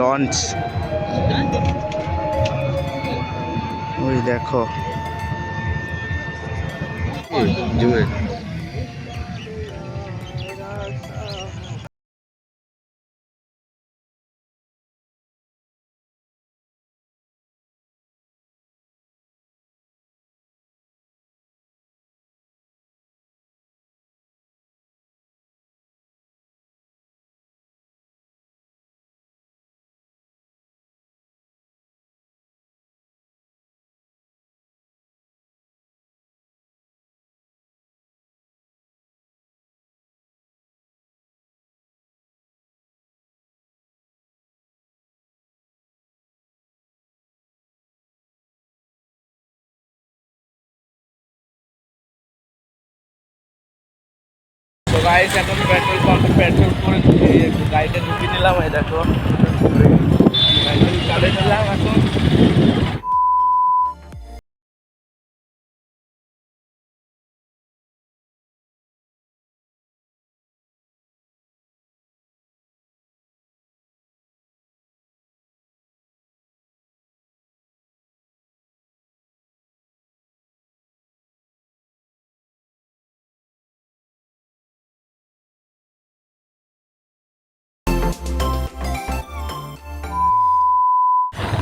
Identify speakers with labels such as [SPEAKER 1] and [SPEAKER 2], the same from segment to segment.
[SPEAKER 1] Launch. ওই দেখো।
[SPEAKER 2] জুড়ে
[SPEAKER 1] গাইস এখন পেট্রোল পাম্পে পেট্রোল করে গাড়িটা ঢুকিয়ে নিলাম, এই দেখো। পেট্রোল চালে নিলাম এখন।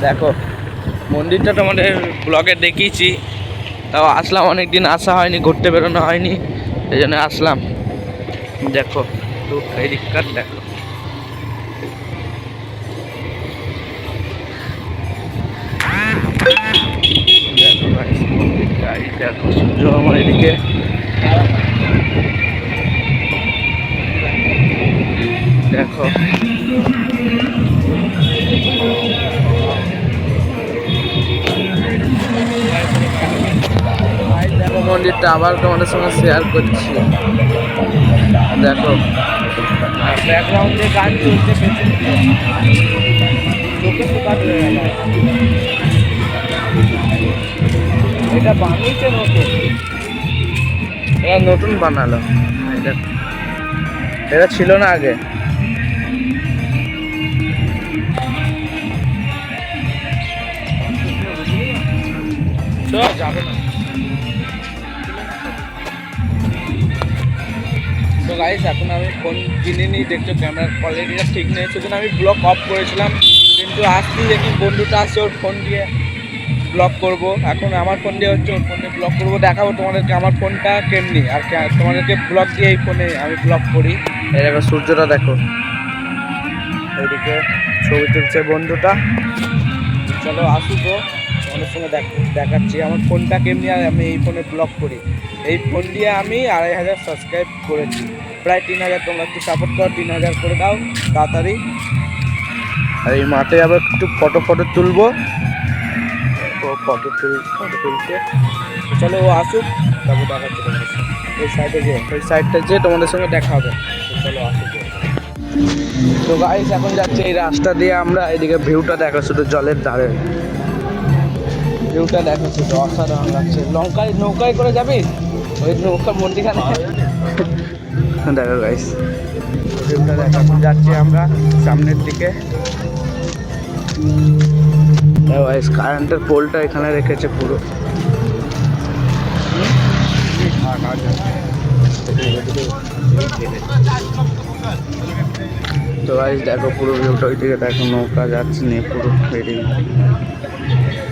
[SPEAKER 1] দেখো, মন্দিরটা তোমাদের ব্লগে দেখিয়েছি। তাও আসলাম অনেক দিন আসা হয়নি, ঘুরতে বেরোনো হয়নি এই জন্য আসলাম। দেখো এই দেখো। দেখো, সূর্য আমার এদিকে। দেখো মন্দিরটা আবার তোমাদের সঙ্গে শেয়ার করছি দেখো। এটা নতুন বানালো। এটা ছিল না আগে যাবে না গাইস এখন আমি ফোন কিনে নিই দেখছ ক্যামেরার কোয়ালিটিটা ঠিক নেই সেজন্য আমি ব্লগ অফ করেছিলাম। কিন্তু আসতেই দেখি বন্ধুটা আসছে ওর ফোন দিয়ে ব্লগ করব। এখন আমার ফোন দিয়ে হচ্ছে ওর ফোন দিয়ে ব্লগ করব। দেখাবো তোমাদেরকে আমার ফোনটা কেমনি আর তোমাদেরকে ব্লগ দিয়ে এই ফোনে আমি ব্লগ করি। এই দেখো সূর্যটা দেখো। এইদিকে ছবি তুলছে বন্ধুটা। চলো আসুক তোমাদের সঙ্গে দেখ দেখাচ্ছি আমার ফোনটা কেমনি আর আমি এই ফোনে ব্লগ করি। এই ফোন দিয়ে আমি আড়াই হাজার সাবস্ক্রাইব করেছি। প্রায় তিন হাজার তোমরা একটু সাপোর্ট করো তিন হাজার করে দাও তাড়াতাড়ি। আর এই মাঠে আবার একটু ফটো ফটো তুলবো। ও ফটো তুল ফটো তুলছে। তো চলো ও আসুক তারপর তোমাদের সঙ্গে ওই সাইডে যে ওই সাইডটা যে তোমাদের সঙ্গে দেখা হবে। চলো আসুক। তো গাইস এখন যাচ্ছে এই রাস্তা দিয়ে আমরা এদিকে ভিউটা দেখা শুধু জলের ধারে। ভিউটা দেখা শুধু অসাধারণ লাগছে। লঙ্কায় নৌকায় করে যাবি? ওই নৌকার মন্দিরখানে। দেখো গাইস এখন যাচ্ছি আমরা সামনের দিকে। গাইস কারেন্টের পোলটা এখানে রেখেছে পুরো। তো গাইস দেখো পুরো ভিউটা ওই দিকে দেখো নৌকা যাচ্ছে নিয়ে পুরো বেরিয়ে।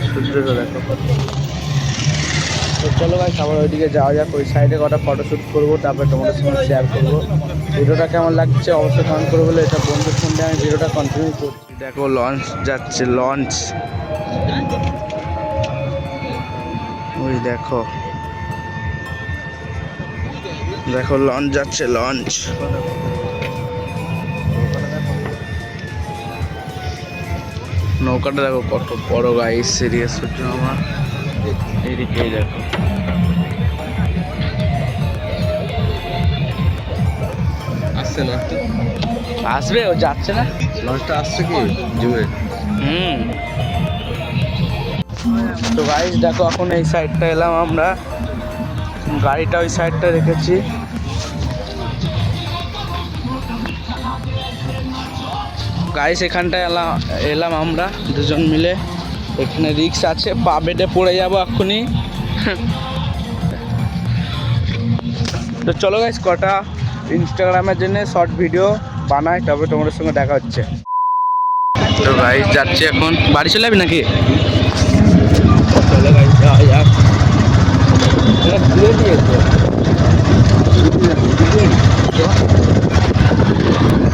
[SPEAKER 1] সূর্যটা দেখো। তো চলো ভাই আবার ওইদিকে যাওয়া যাক, ওই সাইডে কটা ফটোশ্যুট করব, তারপরে তোমাদের সঙ্গে শেয়ার করব। ভিডিওটা কেমন লাগছে অবশ্যই কমেন্ট করে বলে, এটা বন্ধুর সঙ্গে আমি ভিডিওটা কন্টিনিউ করছি। দেখো লঞ্চ যাচ্ছে লঞ্চ ওই দেখো। দেখো লঞ্চ যাচ্ছে লঞ্চ নৌকাটা দেখো কত বড় গাই সিরিয়াস হচ্ছে আমার দেখো
[SPEAKER 2] আসছে
[SPEAKER 1] আসবে ও যাচ্ছে না?
[SPEAKER 2] লঞ্চটা আসছে কি? জুড়ে
[SPEAKER 1] হুম। তো গাইস দেখো এখন এই সাইডটা এলাম আমরা। গাড়িটা ওই সাইডটা রেখেছি। গাইস এখানটায় এলাম এলাম আমরা দুজন মিলে। এখানে রিক্স আছে পা বেডে পড়ে যাব এক্ষুনি। তো চলো গাইস কটা ইনস্টাগ্রামের জন্য শর্ট ভিডিও বানাই, তবে তোমাদের সঙ্গে দেখা হচ্ছে। তো গাইস যাচ্ছে এখন। বাড়ি চলে যাবি নাকি?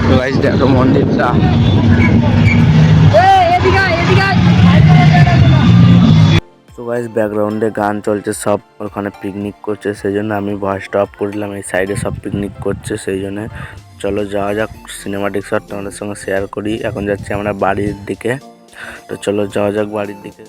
[SPEAKER 1] তো গাইস দেখো মন্দিরটা। গাইস ব্যাকগ্রাউন্ডে গান চলছে, সব ওখানে পিকনিক করছে সেই জন্য আমি ভয়েসটা অফ করলাম, এই সাইডে সব পিকনিক করছে সেই জন্য চলো যাওয়া যাক সিনেমাটিক শট তোমাদের সঙ্গে শেয়ার করি। এখন যাচ্ছি আমরা বাড়ির দিকে। তো চলো যাওয়া যাক বাড়ির দিকে।